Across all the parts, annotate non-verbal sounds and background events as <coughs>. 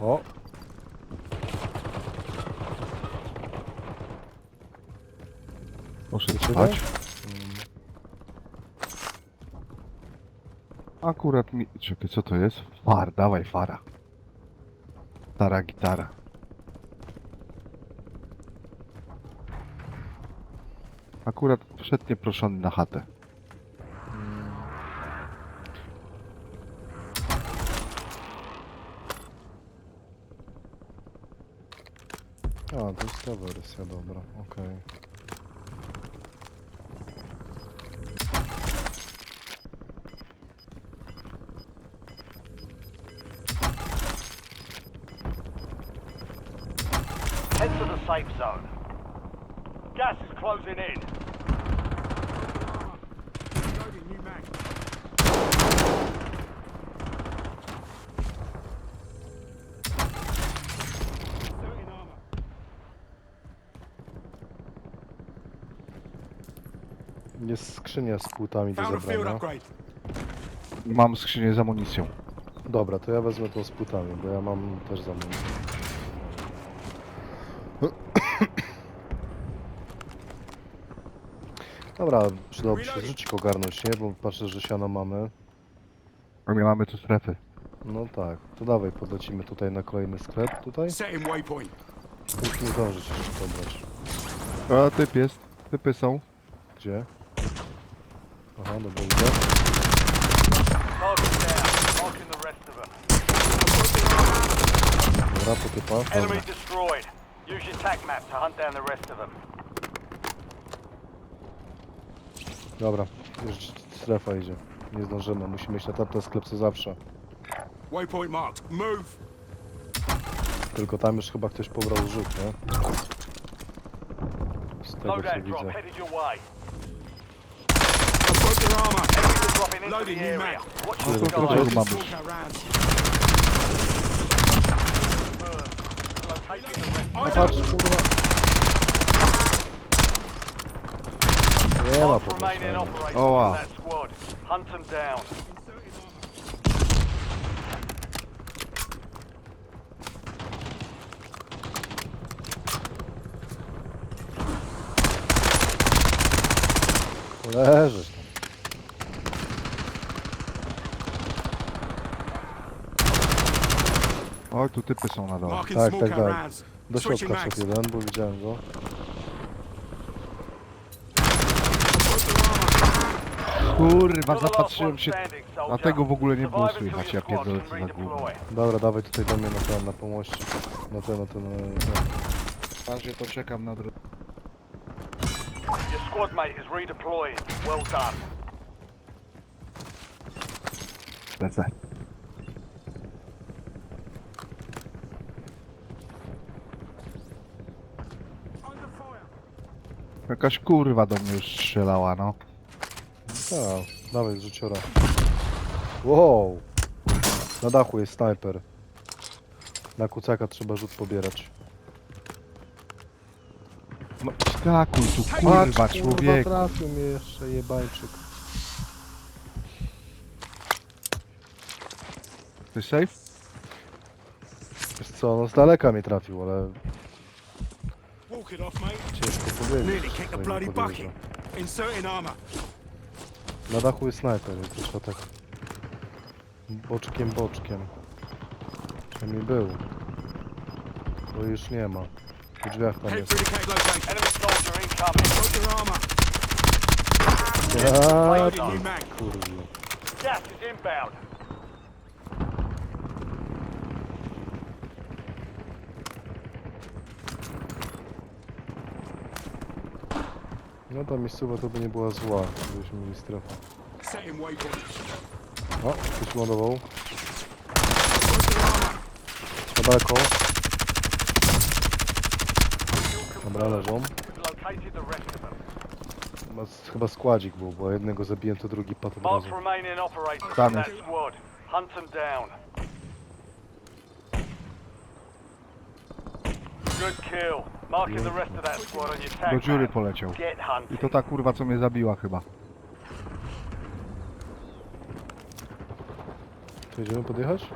O! Poszedł spać. Akurat mi... Czekaj, co to jest? Far, dawaj fara. Stara gitara. Akurat wszedł nieproszony na chatę. Jest ta dobra, okej. Head to the safe zone. Gas is closing in. Jest skrzynia z płótami do Found a field zabrania. upgrade. Mam skrzynię z amunicją. Dobra, to ja wezmę tą z płótami, bo ja mam też za mną. <coughs> Dobra, przydałoby się zrzucik ogarnąć, nie? Bo patrzę, że siano mamy. A my mamy tu strefy. No tak, to dawaj, podlecimy tutaj na kolejny sklep tutaj. Setting waypoint. Już nie zdążyć jeszcze pobrać. A typ jest. Typy są. Gdzie? Aha, dobra, idę. Target down. Marking the rest of them. Dobra, po typa. Enemy destroyed. Use your tac map to hunt down the rest of them. Dobra, już strefa idzie. Nie zdążymy, musimy iść na tamten sklep co zawsze. Waypoint marked. Move. Tylko tam już chyba ktoś pobrał rzut, nie? Z tego co Loadout drop widzę. headed your way. I've got your armor. Enemies are dropping. Nie ma Five remaining podnoszenia. operators Oh, wow. in that squad. Down. Leżysz tam. O, tu typy są na dole. Tak, tak, tak. Do środka szedł jeden, bo widziałem go. Kurwa, zapatrzyłem się. Na tego w ogóle nie było słychać, ja pierdolę co za gówno. Dobra, dawaj tutaj do mnie na ten, na pomoście. Na ten, na ten, na ten. W razie to czekam na drogę. Your squad mate is redeploying. Well done. Lecę. Jakaś kurwa do mnie już strzelała, no. Tak, dawaj rzuciora. Wow! Na dachu jest snajper. Na kucaka trzeba rzut pobierać. No skakuj tu, Patrz, kurwa, człowiek. trafił mnie jeszcze jebańczyk. Ty safe? Wiesz co, no z daleka mnie trafił, ale Walk it off, mate. ciężko powiedzieć. Nearly kicked the bloody bucket. podjeżdża. Inserting armor. Na dachu jest snajper, więc trzeba tak boczkiem, boczkiem. Przynajmniej był. Bo już nie ma. W drzwiach tam Head jest. through the cave location. Enemy soldier incoming. Got your armor. Ja, Loading new mag. kurwa. Gas is inbound. No ta miejscowa to by nie była zła, gdybyśmy mieli strefę. O, ktoś lądował. Na daleko. Dobra, leżą. Chyba, chyba składzik był, bo jednego zabiłem, to drugi padł od razu. That squad. Hunt them down. Good kill. Do dziury poleciał. I to ta kurwa, co mnie zabiła chyba. To jedziemy podjechać?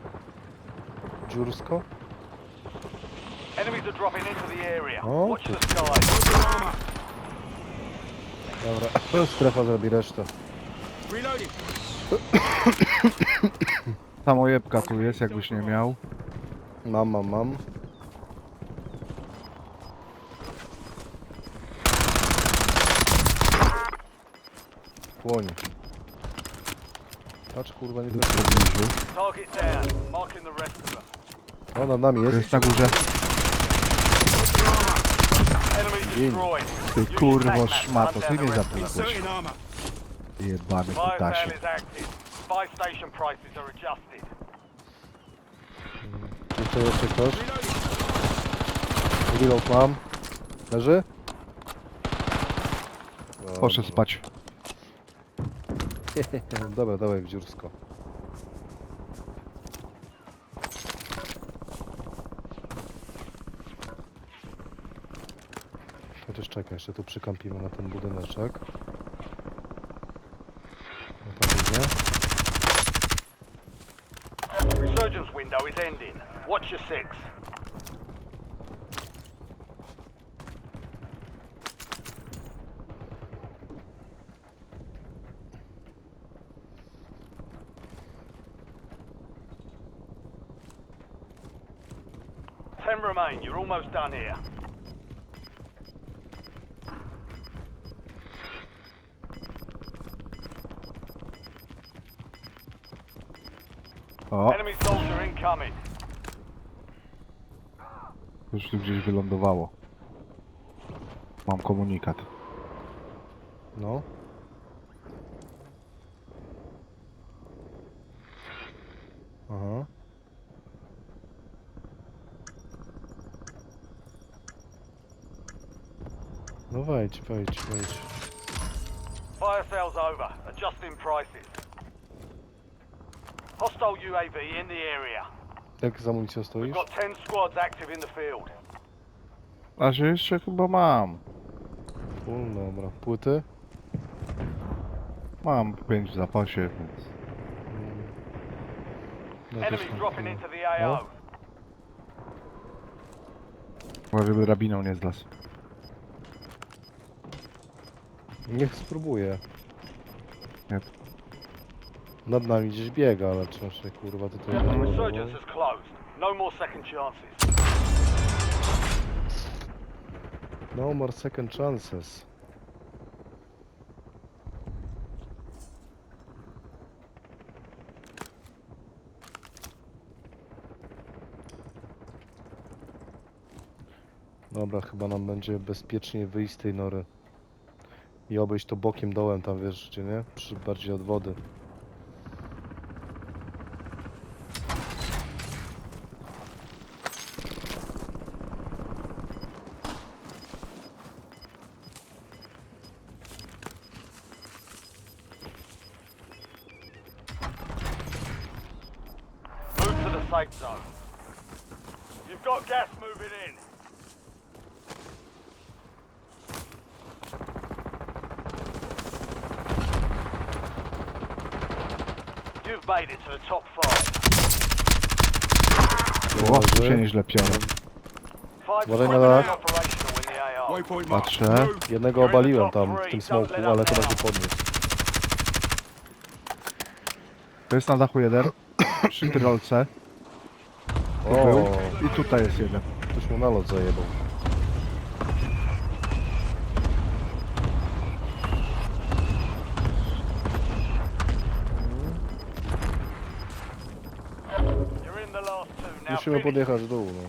Dziursko? Enemies are dropping into the area. Oh, Watch the. Dobra, strefa zrobi resztę. Reloading. <coughs> Samojebka tu jest, jakbyś nie miał. Mam, mam, mam. Płoń. Patrz kurwa, nie W trafi. pobliżu. Target down. Marking the rest of them. O, nad nami To jest. jest na górze. Enemy destroyed. Ty Use kurwo map szmato, hunt ty down mnie the rest of them. Jebany Fire kutasie. sale is active. Buy station prices are adjusted. Jest to jeszcze ktoś. Reload mam. Leży? Poszedł spać. <laughs> Dobra, dawaj w dziursko. Chociaż czekaj, jeszcze tu przykampimy na ten budyneczek. No tam idzie. Resurgence window is ending. Watch your six. Ten remain. You're almost done here. O, Enemy soldier incoming. już tu gdzieś wylądowało. Mam komunikat. No. Aha. No wejdź, wejdź, wejdź. Fire sale's over. Adjusting prices. Hostile UAV in the area. Jak z amunicją We've stoisz? got 10 squads active in the field. A że jeszcze chyba mam. Full, dobra. Płyty? Mam 5 w zapasie, więc... Mm. Ja też Enemies mam dropping full. into the AO. Chyba żeby rabiną nie zlasł. Niech spróbuję. Nie. Nad nami gdzieś biega, ale trzeba się kurwa tutaj Resurgence załadować. has closed. No more second chances. No more second chances. Dobra, chyba nam będzie bezpiecznie wyjść z tej nory. I obejść to bokiem dołem tam, wiesz, gdzie nie? Przy, bardziej od wody. Move to the safe zone. You've got gas moving in. You've made it to the top five. O, tu się nieźle piorę. Five Uważaj na dach. are operational in the AO. Waypoint mark. Patrzę. Jednego obaliłem tam w tym smoku, ale now. się podniósł. To jest na dachu jeden. <coughs> Przy tyrolce. O. I tutaj jest jeden. ktoś mu nalot zajebał. Musimy podjechać w dół, no.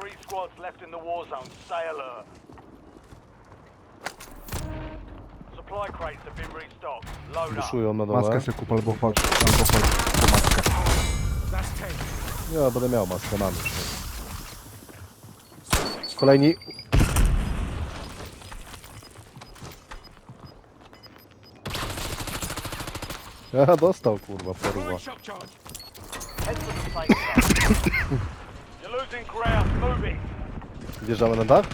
Three squads left in the war zone. Stay alert. Supply crates have been restocked. Load up. Na dole. Maskę sobie kup albo chodź. Albo chodź po maskę. Ja będę miał maskę, mam już. Kolejni. <laughs> Ja dostał kurwa porwa. It. Wjeżdżamy na dach?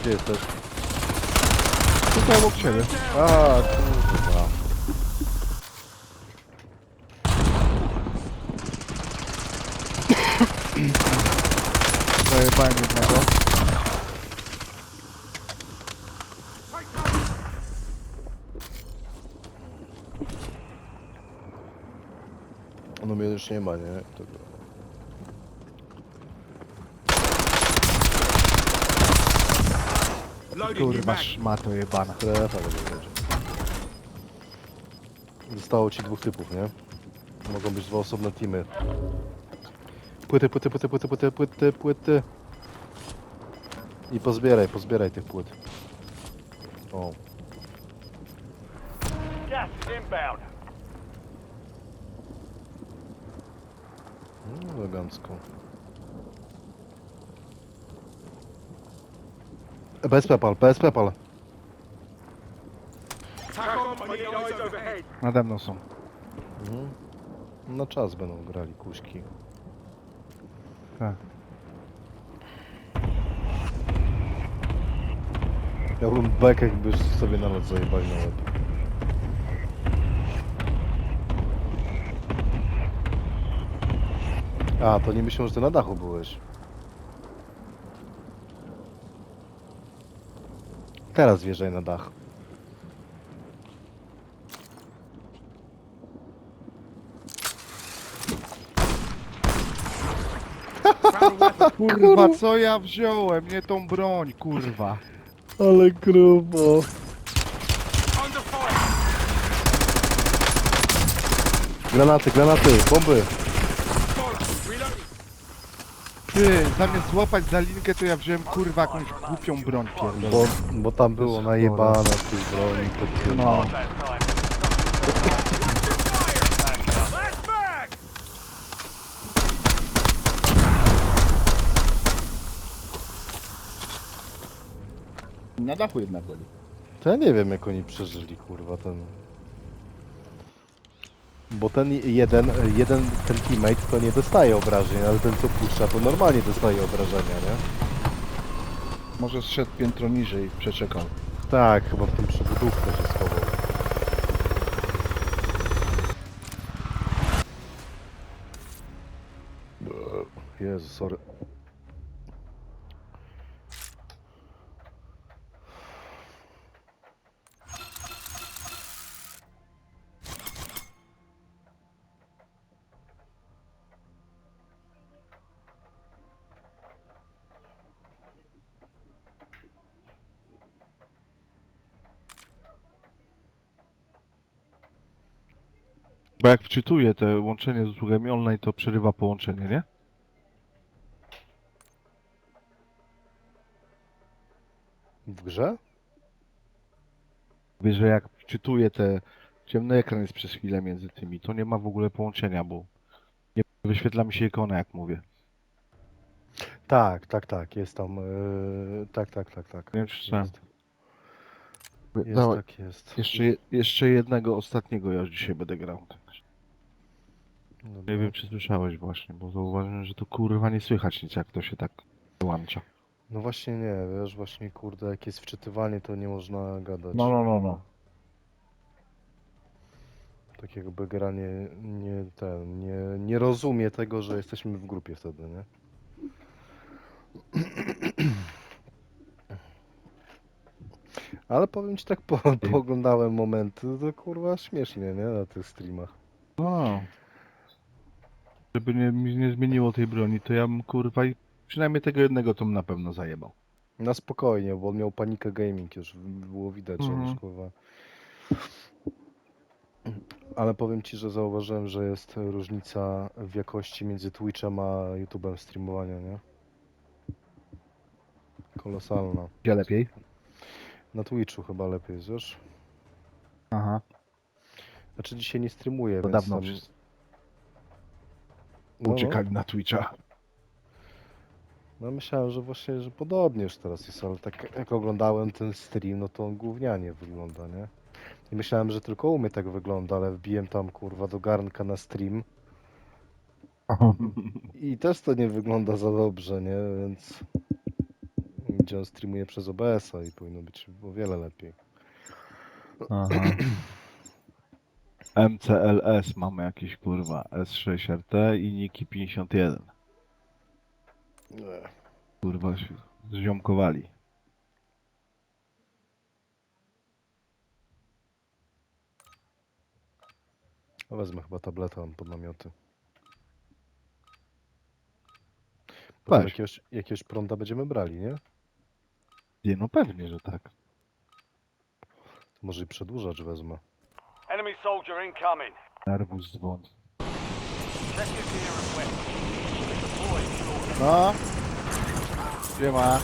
Gdzie jesteś? Tutaj obok ciebie. A kurwa. Zajebałem jednego. No mnie już nie ma, nie? Tego. Kurwa, szmato jebana. Będzie. Zostało ci dwóch typów, nie? Mogą być dwa osobne teamy. Płyty, płyty, płyty, płyty, płyty, płyty, płyty. I pozbieraj, pozbieraj tych płyt. O, Gas is inbound. no elegancko. PSP pal, PSP pal. Tack on, I need eyes overhead. Nade mną są. Mhm. Na czas będą grali kuśki. Tak. Miałbym bekę, jakby sobie nawet zajebali na łeb. A, to nie myślę, że ty na dachu byłeś. Teraz wjeżdżaj na dach. Kurwa, co ja wziąłem? Nie tą broń, kurwa. Ale grubo. Granaty, granaty, bomby. Fire. Reloading. Ty, zamiast złapać za linkę, to ja wziąłem kurwa jakąś głupią broń Bo, pierdolę. bo tam było najebane tych broni. To No. Last mag! Na dachu jednak byli. To ja nie wiem jak oni przeżyli kurwa ten. Bo ten jeden, jeden ten teammate to nie dostaje obrażeń, ale ten co puszcza to normalnie dostaje obrażenia, nie? Może zszedł piętro niżej, przeczekał. Tak, chyba w tym przybudówce się schował. Jezu, sorry. Bo jak wczytuję te łączenie z usługami online, to przerywa połączenie, nie? W grze? Wiesz, że jak wczytuję te... Ciemny ekran jest przez chwilę między tymi, to nie ma w ogóle połączenia, bo nie wyświetla mi się ikona, jak mówię. Tak, tak, tak, jest tam. Yy, tak, tak, tak, tak. Nie wiem, czy. Jest, jest Dawaj, tak jest. jeszcze, je- jeszcze jednego ostatniego ja już dzisiaj będę grał. Dobra. Nie wiem, czy słyszałeś właśnie, bo zauważyłem, że to kurwa nie słychać nic, jak to się tak wyłącza. No właśnie nie, wiesz, właśnie kurde, jak jest wczytywanie, to nie można gadać. No, no, no, no. Tak jakby gra nie, nie ten, nie, nie rozumie tego, że jesteśmy w grupie wtedy, nie? <clears throat> Ale powiem ci tak, po, pooglądałem momenty, to kurwa śmiesznie, nie? Na tych streamach. No. Żeby nie, mi nie zmieniło tej broni, to ja bym kurwa i przynajmniej tego jednego to bym na pewno zajebał. Na spokojnie, bo on miał panikę gaming już, było widać, że Mhm. już kurwa. Ale powiem ci, że zauważyłem, że jest różnica w jakości między Twitchem a YouTube'em streamowania, nie? Kolosalna. Gdzie lepiej? Na Twitchu chyba lepiej, wiesz? Aha. Znaczy dzisiaj nie streamuję, To więc dawno tam... No, uciekali na Twitcha. no myślałem, że właśnie, że podobnie już teraz jest, ale tak jak oglądałem ten stream, no to on gównianie wygląda, nie? I myślałem, że tylko u mnie tak wygląda, ale wbiłem tam kurwa do garnka na stream <laughs> i też to nie wygląda za dobrze, nie? Więc gdzie on streamuje przez OBS-a i powinno być o wiele lepiej. Aha. MCLS mamy jakiś kurwa S6RT i Niki 51. Nie. Kurwa się zziomkowali. Wezmę chyba tabletę mam pod namioty. Potem Weź. jakiegoś, jakiegoś prąda będziemy brali, nie? Nie, no pewnie, że tak. To może i przedłużacz wezmę. Soldier incoming. Nerwus dzwon. Deploy shortly. No. Gdzie ma?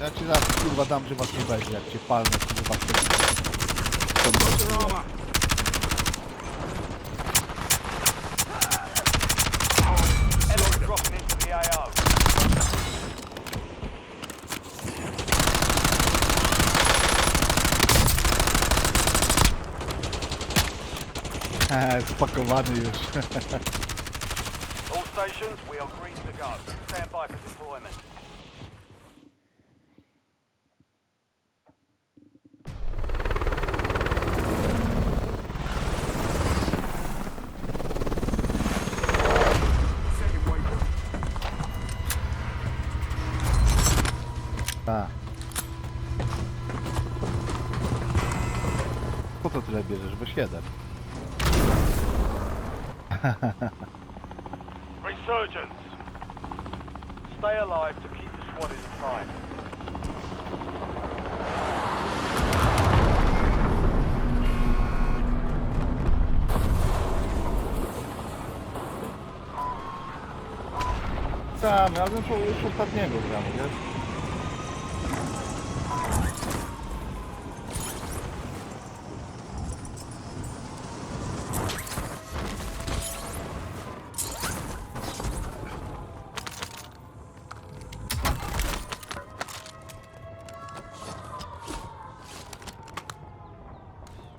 Ja ci zaraz kurwa dam, że was nie będzie, jak cię palnę kurwa. Armor? Spakowany <laughs> już. All stations, we are green to go. Stand by for deployment. Tam, ja bym po- już ostatniego gram, wiesz?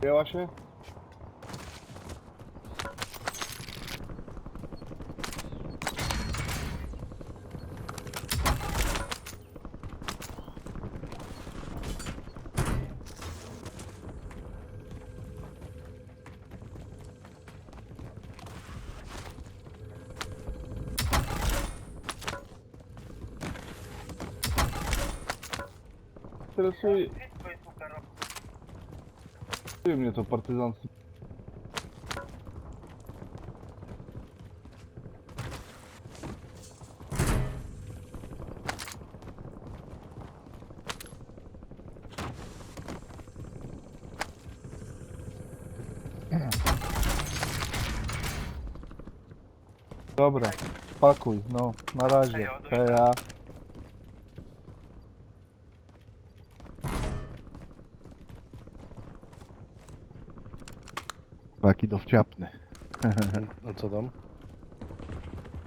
Jęła się? Interesuje... Interesuje mnie to partyzantstwo. Dobra, pakuj, no, na razie. Heja. Dowciapny. No co tam?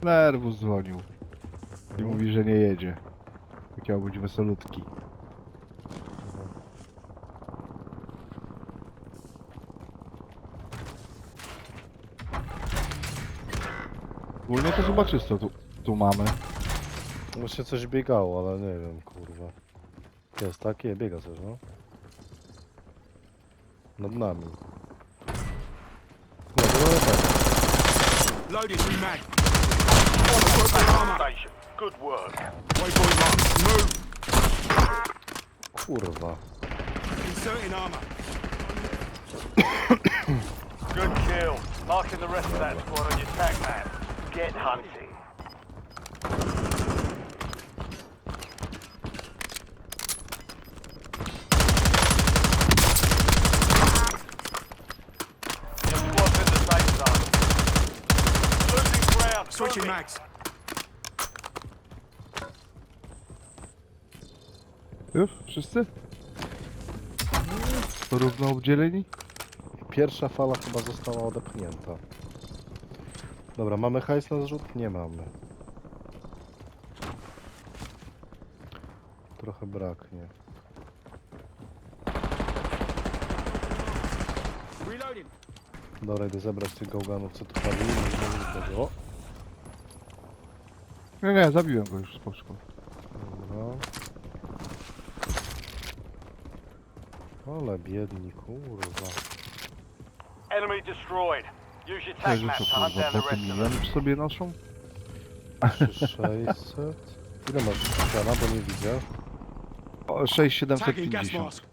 Nerwus dzwonił. I mówi, że nie jedzie. Chciał być wesolutki. Ogólnie to chyba czysto tu, tu mamy. Właśnie coś biegało, ale nie wiem, kurwa. Jest takie, biega coś, no. Nad nami. Loaded, remag. What's your armor? Station. Good work. Waypoint marked. Move. Kurwa. Inserting armor. Good kill. Marking the rest of that squad on your tag map. Get hunting. Switching mags. Już? Wszyscy? Równo obdzieleni? Pierwsza fala chyba została odepchnięta. Dobra, mamy hajs na zrzut? Nie mamy. Trochę braknie. Reloading. Dobra, idę zebrać tych gałganów, co tu padli. Nie Nie, zabiłem go już, spoczko. dobra. Ale biedni, kurwa. Enemy destroyed. Use your że map to hunt kurwa, down the po tym rest of them. sobie noszą? 3600. Ile masz ściana, bo nie widzę. O, Tagging gas 6750. mask.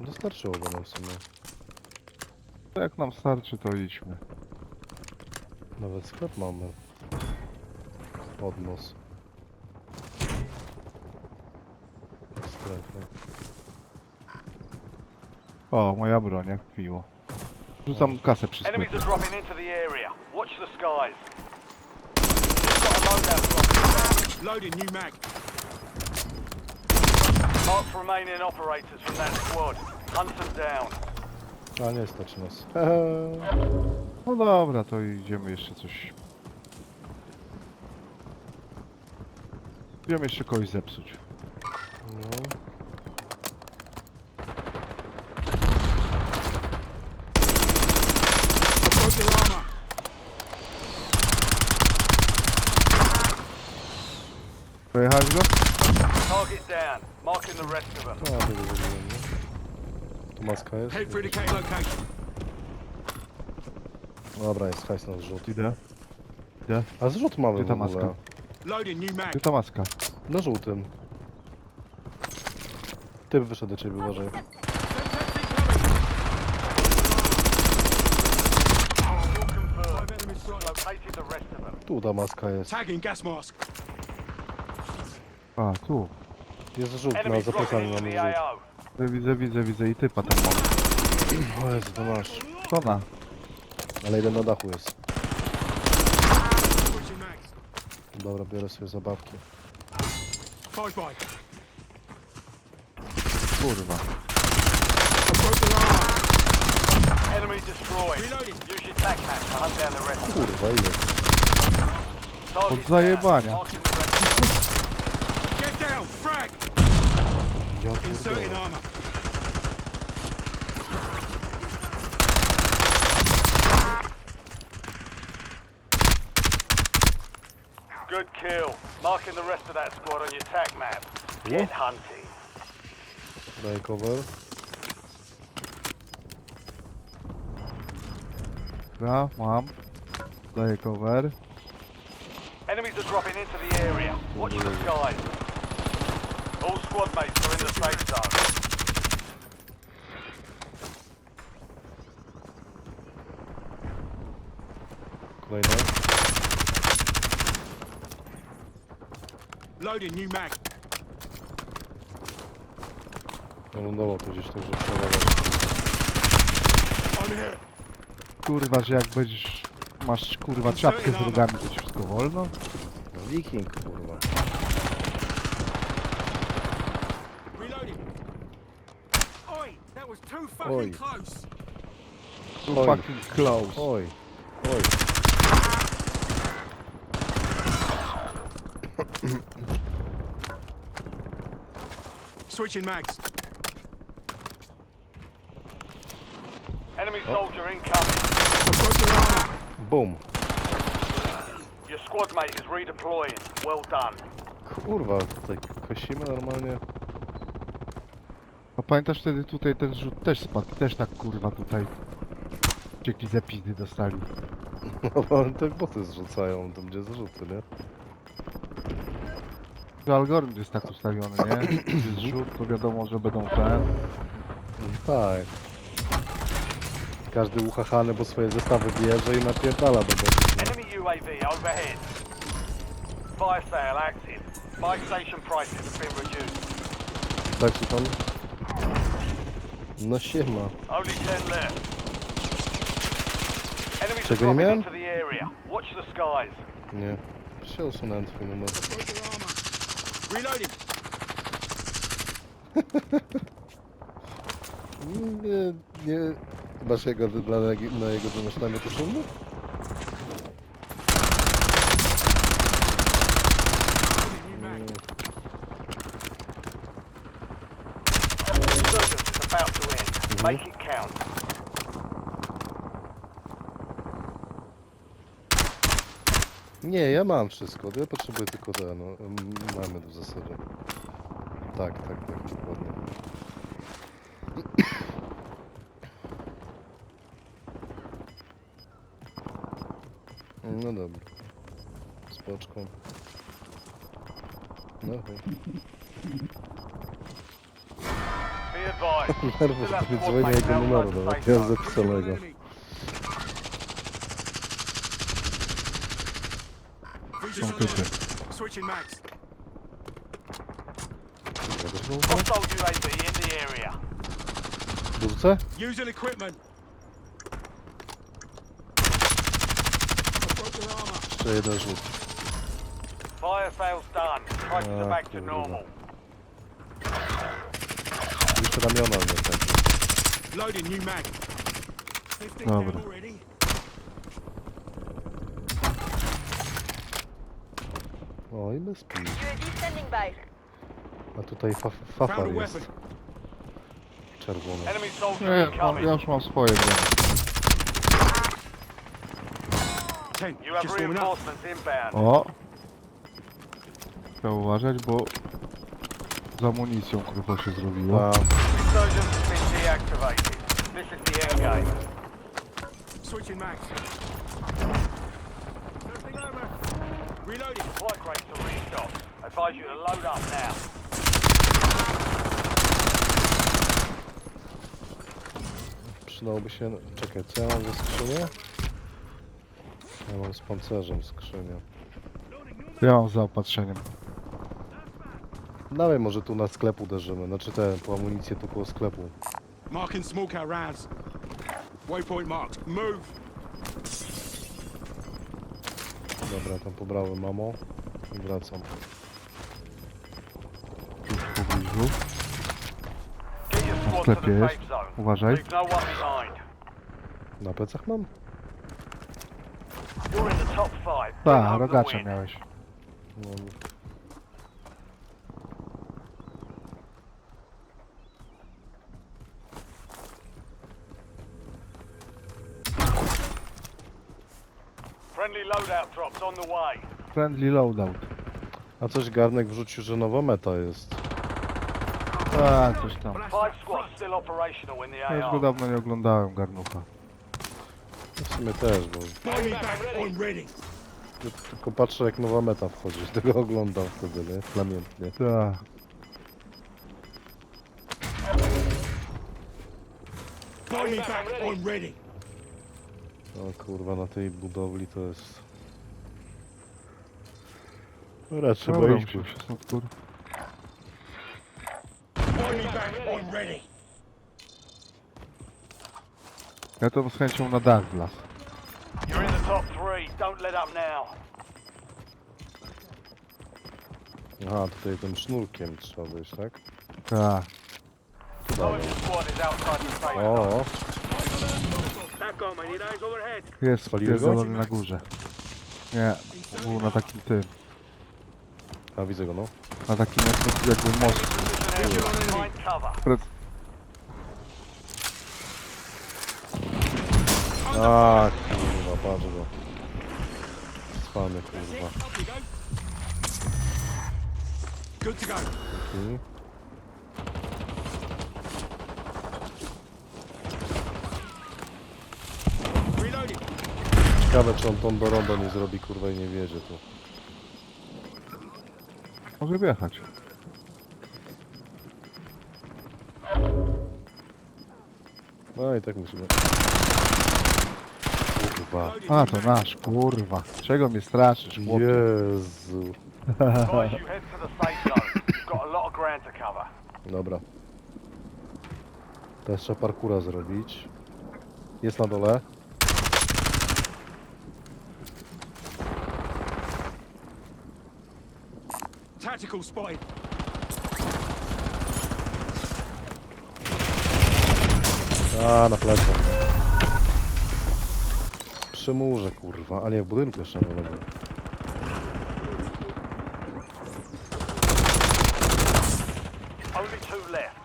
Dostarczyłoby nam w sumie. To Jak nam starczy, to idźmy. Nawet sklep mamy. Podnos. W sklepie. O, moja broń, jak piło. Rzucam kasę przy Enemies sklepie. are dropping into the area. Watch the skies. You've got a loadout drop. Loading new mag. Mark remaining operators from that squad. Hunt them down. A nie stać nas. <laughs> <laughs> No dobra, to idziemy jeszcze coś. Idziemy jeszcze kogoś zepsuć. No. Pojechałeś go? Target down. Marking the rest of them. Ja tego zrobiłem, nie? Tu maska jest? Head for indicated location. Dobra, jest hajs na zrzut. Idę. A zrzut mamy Gdzie w ta ogóle. maska? Loading new mag. Gdzie ta maska? Na żółtym. Typ wyszedł do ciebie, uważaj. Located the rest of them. Tu ta maska jest. Tagging gas mask. A, tu. Jest rzut na Enemies dropping zaplecami into mamy the rzut. AO. Widzę, widzę, widzę i typa tam mam. O Jezu, to masz. Na. Ale jeden na dachu jest. Switching mags. Dobra, biorę sobie zabawki. Kurwa. Kurwa, ile? Target Od zajebania. down. Marking Inserting armor. Good kill. Marking the rest of that squad on your tac map. Get hunting. Daj cover. Dobra, mam. Daję cover. Enemies are dropping into the area. Watch the skies. All squad mates are in the safe zone. Kolejne. Loading new mag. Lądował tu gdzieś, także here. Kurwa, że jak będziesz... Masz kurwa czapkę z rogami, to ci wszystko wolno? Wiking, kurwa. Reloading. Oi, that was too fucking close. Too Oj. fucking close. Oj, oj. Switching mags. Enemy soldier incoming. Their armor. Bum. Your squad mate is redeploying. Well done. Kurwa, tutaj kosimy normalnie. A pamiętasz wtedy tutaj ten rzut też spadł, też tak kurwa tutaj. Ze pizdy dostali. <laughs> No bo te boty zrzucają tam, gdzie zrzuty, nie? To algorytm jest tak ustawiony, nie? Jest rzut, to wiadomo, że będą te. Tak. Każdy uchachany, bo swoje zestawy bierze i napierdala do nie? Enemy UAV overhead. Fire sale active. Buy station prices have been reduced. Tak ci pan? No siema. Only 10 left. Enemies are Czego nie dropping miałem? into the area. Watch the skies. Nie. Się usunąłem twój numer. Armor. Reloading. <laughs> Nie, nie. Masz jego dla, na jego donoszenie to szumno? Is about to end. Make it count. Nie, ja mam wszystko. Ja potrzebuję tylko te, no. Mamy w zasadzie. Tak, tak, tak, dokładnie. <clears throat> No dobra. No, nerwy, Still have że squad dzwonię jego numeru, nawet ja zapisanego. Są. Switching mags. Hostile UAV in the area. Durce? Using equipment. I broke their armor. Jeszcze jeden rzut. Fire fails done. Prices are back to normal. Już ramiona mnie tak. Loading new mag. 15 Dobra. already. O, i bez pij. UAV standing by. A tutaj fa Found fafar a jest. weapon. Czerwony. Enemy soldier Nie, incoming. ja już mam swoje broń. Ten. You have Just warming up. reinforcements inbound. O! Trzeba uważać, bo z amunicją kurwa się zrobiło. A, Resurgence has been deactivated. This is the end game. Switching mags. Moving over. Reloading. Supply crates are restocked. I advise you to load up now. przydałoby się... Czekaj, co ja mam za skrzynię? Ja mam z pancerzem skrzynię. Ja mam zaopatrzeniem. Dawaj, może tu na sklep uderzymy. Znaczy te, po amunicję tu koło sklepu. Marking small car rounds. Waypoint marked. Move. Dobra, tam pobrałem mamo. I wracam. Już w pobliżu. To sklepie jest. Uważaj. Na plecach mam? The rogacza miałeś. No, Friendly loadout drops on the way. Friendly loadout. A coś garnek wrzucił, że nowa meta jest. A, coś tam. Five squads still operational in the Ja już go AR. dawno nie oglądałem, garnucha. W sumie też, bo back. I'm ready. ja tylko patrzę jak nowa meta wchodzi, <laughs> tego oglądam wtedy, nie? Namiętnie. Tak. Back. I'm ready. O kurwa, na tej budowli to jest... Dobra, trzeba Dobra, iść, musimy bo się stąd kur... Buy me back. I'm ready. Ja to z chęcią na dach wlazł. You're in the top three. Don't let up now. Aha, tutaj tym sznurkiem trzeba wyjść, tak? Tak. Squad is outside the O, Jest spierdolony na górze. Nie, był na takim tym. a widzę go, no. Na takim jakby, jakby most. Find cover. Pred... A kurwa, patrz go. Spany, kurwa. Good to go. Taki. Reloading. Ciekawe, czy on tą do rondo nie zrobi, kurwa, i nie wiedzie tu. Może wjechać. No i tak musimy. Kurwa. A, to nasz, kurwa. Czego mnie straszysz, chłopie? Jezu. Advise you head to the safe zone. You've got a lot of ground to cover. Dobra. Teraz trzeba parkura zrobić. Jest na dole. Tactical spotted. A, na plecach. Przy murze, kurwa. A nie, w budynku jeszcze na lewo. Only two left.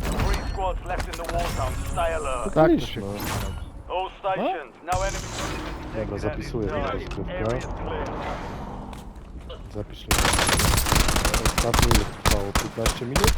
Three squads left in the war zone. Stay alert. Tak to no. All stations, no enemy Dobra, zapisuję detected. teraz grupkę. запишло. Остатніх 15 минут.